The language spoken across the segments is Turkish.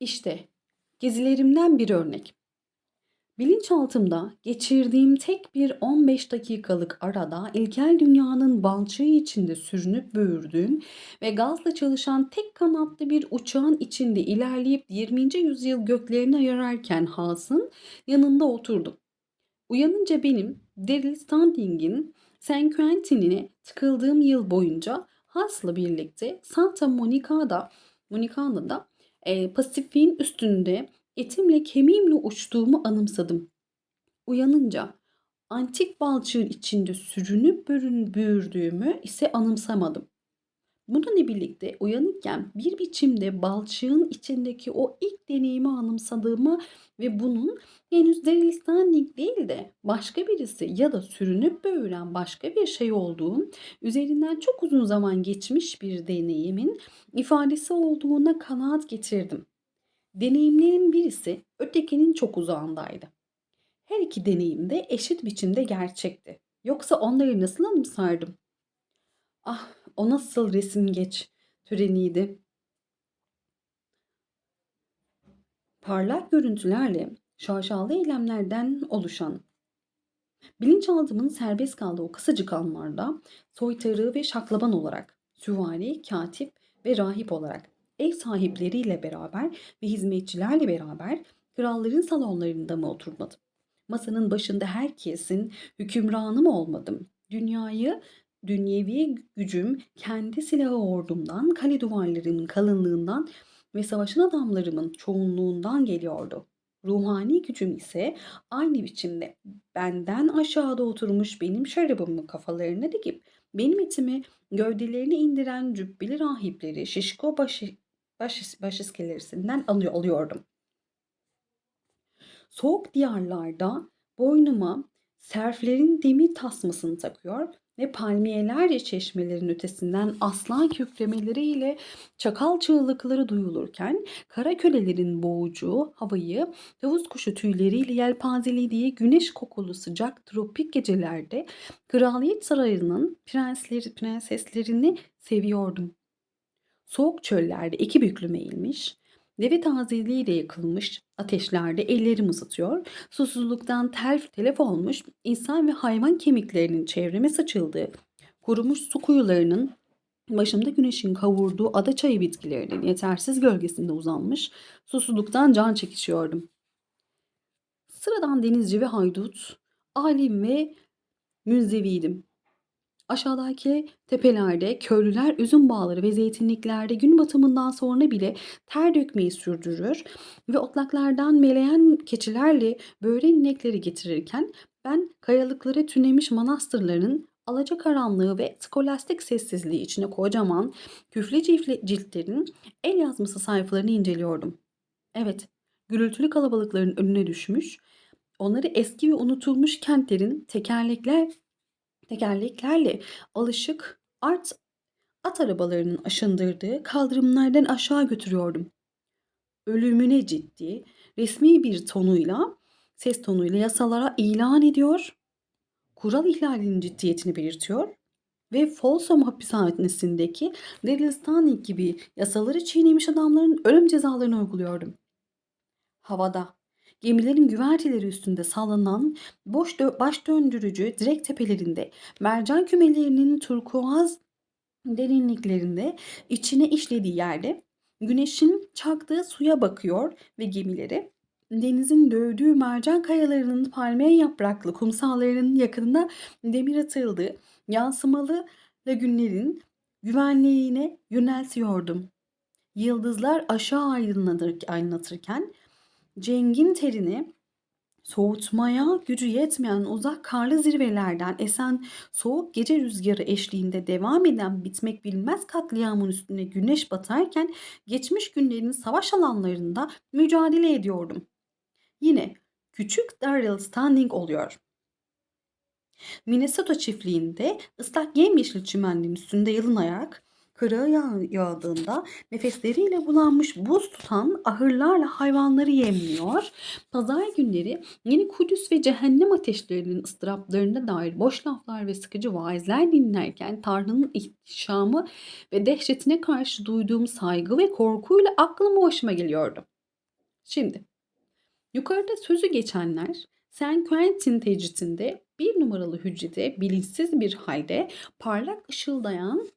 İşte gezilerimden bir örnek. Bilinçaltımda geçirdiğim tek bir 15 dakikalık arada ilkel dünyanın balçığı içinde sürünüp böğürdüğüm ve gazla çalışan tek kanatlı bir uçağın içinde ilerleyip 20. yüzyıl göklerini ayararken Haas'ın yanında oturdum. Uyanınca benim Daryl Standing'in San Quentin'e tıkıldığım yıl boyunca Haas'la birlikte Santa Monica'da Monica'da e, Pasifik'in üstünde etimle kemiğimle uçtuğumu anımsadım. Uyanınca antik balçığın içinde sürünüp bürün büyürdüğümü ise anımsamadım. Bununla birlikte uyanıkken bir biçimde balçığın içindeki o ilk deneyimi anımsadığımı ve bunun henüz Daryl Stanley değil de başka birisi ya da sürünüp böğüren başka bir şey olduğum, üzerinden çok uzun zaman geçmiş bir deneyimin ifadesi olduğuna kanaat getirdim. Deneyimlerin birisi ötekinin çok uzağındaydı. Her iki deneyim de eşit biçimde gerçekti. Yoksa onları nasıl anımsardım? Ah, o nasıl resim geç töreniydi. Parlak görüntülerle şaşalı eylemlerden oluşan bilinçaltımın serbest kaldığı o kısacık anlarda soytarı ve şaklaban olarak, süvari, katip ve rahip olarak ev sahipleriyle beraber ve hizmetçilerle beraber kralların salonlarında mı oturmadım? Masanın başında herkesin hükümranı mı olmadım? Dünyayı dünyevi gücüm kendi silahı ordumdan, kale duvarlarımın kalınlığından ve savaşın adamlarımın çoğunluğundan geliyordu. Ruhani gücüm ise aynı biçimde benden aşağıda oturmuş benim şarabımı kafalarına dikip benim etimi gövdelerini indiren cübbeli rahipleri şişko başı, baş, baş iskelesinden alıyor, alıyordum. Soğuk diyarlarda boynuma serflerin demir tasmasını takıyor ve palmiyelerce çeşmelerin ötesinden aslan kükremeleriyle çakal çığlıkları duyulurken kara kölelerin boğucu havayı tavus kuşu tüyleriyle yelpazelediği güneş kokulu sıcak tropik gecelerde kraliyet sarayının prensleri, prenseslerini seviyordum. Soğuk çöllerde iki büklüm eğilmiş, deve tazeliğiyle yakılmış ateşlerde ellerim ısıtıyor, susuzluktan telf telef olmuş insan ve hayvan kemiklerinin çevreme saçıldığı, kurumuş su kuyularının başımda güneşin kavurduğu ada çayı bitkilerinin yetersiz gölgesinde uzanmış, susuzluktan can çekişiyordum. Sıradan denizci ve haydut, alim ve münzeviydim. Aşağıdaki tepelerde köylüler üzüm bağları ve zeytinliklerde gün batımından sonra bile ter dökmeyi sürdürür ve otlaklardan meleyen keçilerle böğren inekleri getirirken ben kayalıklara tünemiş manastırların alacakaranlığı ve skolastik sessizliği içine kocaman küflü ciltlerin el yazması sayfalarını inceliyordum. Evet, gürültülü kalabalıkların önüne düşmüş, onları eski ve unutulmuş kentlerin tekerlekler tekerleklerle alışık art at arabalarının aşındırdığı kaldırımlardan aşağı götürüyordum. Ölümüne ciddi, resmi bir tonuyla, ses tonuyla yasalara ilan ediyor, kural ihlalinin ciddiyetini belirtiyor ve Folsom hapishanesindeki Daryl Stanley gibi yasaları çiğnemiş adamların ölüm cezalarını uyguluyordum. Havada, Gemilerin güverteleri üstünde sallanan boş dö baş döndürücü direk tepelerinde mercan kümelerinin turkuaz derinliklerinde içine işlediği yerde güneşin çaktığı suya bakıyor ve gemileri denizin dövdüğü mercan kayalarının palmiye yapraklı kumsallarının yakınında demir atıldığı yansımalı lagünlerin güvenliğine yöneltiyordum. Yıldızlar aşağı aydınlatır, aydınlatırken Cengin terini soğutmaya gücü yetmeyen uzak karlı zirvelerden esen soğuk gece rüzgarı eşliğinde devam eden bitmek bilmez katliamın üstüne güneş batarken geçmiş günlerin savaş alanlarında mücadele ediyordum. Yine küçük Daryl Standing oluyor. Minnesota çiftliğinde ıslak yemyeşil çimenliğin üstünde yalın yağ, yağdığında nefesleriyle bulanmış buz tutan ahırlarla hayvanları yemliyor. Pazar günleri yeni Kudüs ve cehennem ateşlerinin ıstıraplarına dair boş laflar ve sıkıcı vaizler dinlerken Tanrı'nın ihtişamı ve dehşetine karşı duyduğum saygı ve korkuyla aklım başıma geliyordu. Şimdi yukarıda sözü geçenler San Quentin tecritinde bir numaralı hücrede bilinçsiz bir halde parlak ışıldayan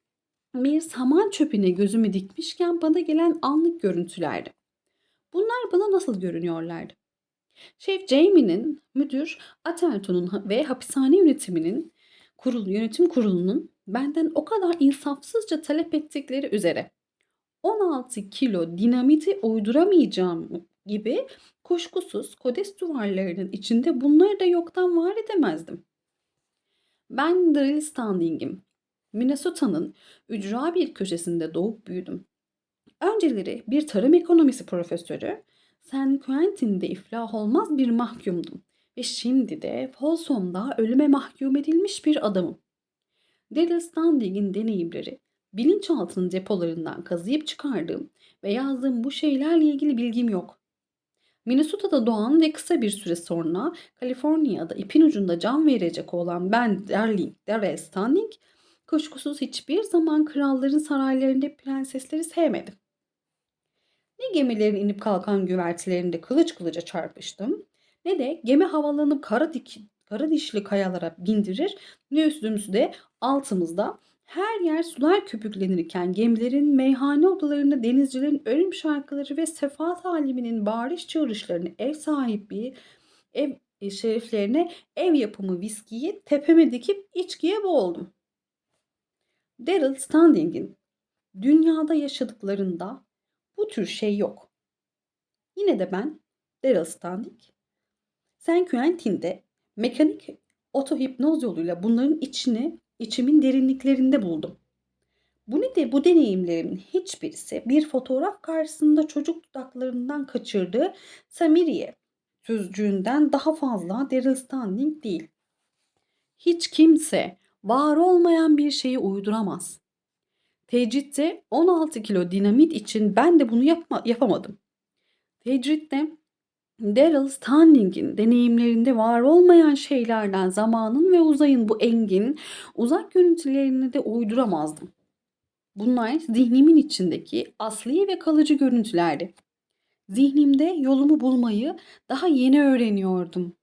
bir saman çöpüne gözümü dikmişken bana gelen anlık görüntülerdi. Bunlar bana nasıl görünüyorlardı? Şef Jamie'nin, müdür Atherton'un ve hapishane yönetiminin kurul, yönetim kurulunun benden o kadar insafsızca talep ettikleri üzere 16 kilo dinamiti uyduramayacağım gibi kuşkusuz kodes duvarlarının içinde bunları da yoktan var edemezdim. Ben Drill Standing'im. Minnesota'nın ücra bir köşesinde doğup büyüdüm. Önceleri bir tarım ekonomisi profesörü, San Quentin'de iflah olmaz bir mahkumdum ve şimdi de Folsom'da ölüme mahkum edilmiş bir adamım. Daryl Standing'in deneyimleri, bilinçaltının depolarından kazıyıp çıkardığım ve yazdığım bu şeylerle ilgili bilgim yok. Minnesota'da doğan ve kısa bir süre sonra Kaliforniya'da ipin ucunda can verecek olan ben Darling, Daryl Standing, kuşkusuz hiçbir zaman kralların saraylarında prensesleri sevmedim. Ne gemilerin inip kalkan güvertelerinde kılıç kılıca çarpıştım ne de gemi havalanıp kara, dik, kara dişli kayalara bindirir ne üstümüzde altımızda her yer sular köpüklenirken gemilerin meyhane odalarında denizcilerin ölüm şarkıları ve sefaat aleminin bağırış çağrışlarını ev sahibi ev e, şeriflerine ev yapımı viskiyi tepeme dikip içkiye boğuldum. Daryl Standing'in dünyada yaşadıklarında bu tür şey yok. Yine de ben Daryl Standing, San Quentin'de mekanik otohipnoz yoluyla bunların içini içimin derinliklerinde buldum. Bu ne de bu deneyimlerimin hiçbirisi bir fotoğraf karşısında çocuk dudaklarından kaçırdığı Samiriye sözcüğünden daha fazla Daryl Standing değil. Hiç kimse var olmayan bir şeyi uyduramaz. Tecritte 16 kilo dinamit için ben de bunu yapma, yapamadım. Tecritte Daryl Standing'in deneyimlerinde var olmayan şeylerden zamanın ve uzayın bu engin, uzak görüntülerini de uyduramazdım. Bunlar zihnimin içindeki asli ve kalıcı görüntülerdi. Zihnimde yolumu bulmayı daha yeni öğreniyordum.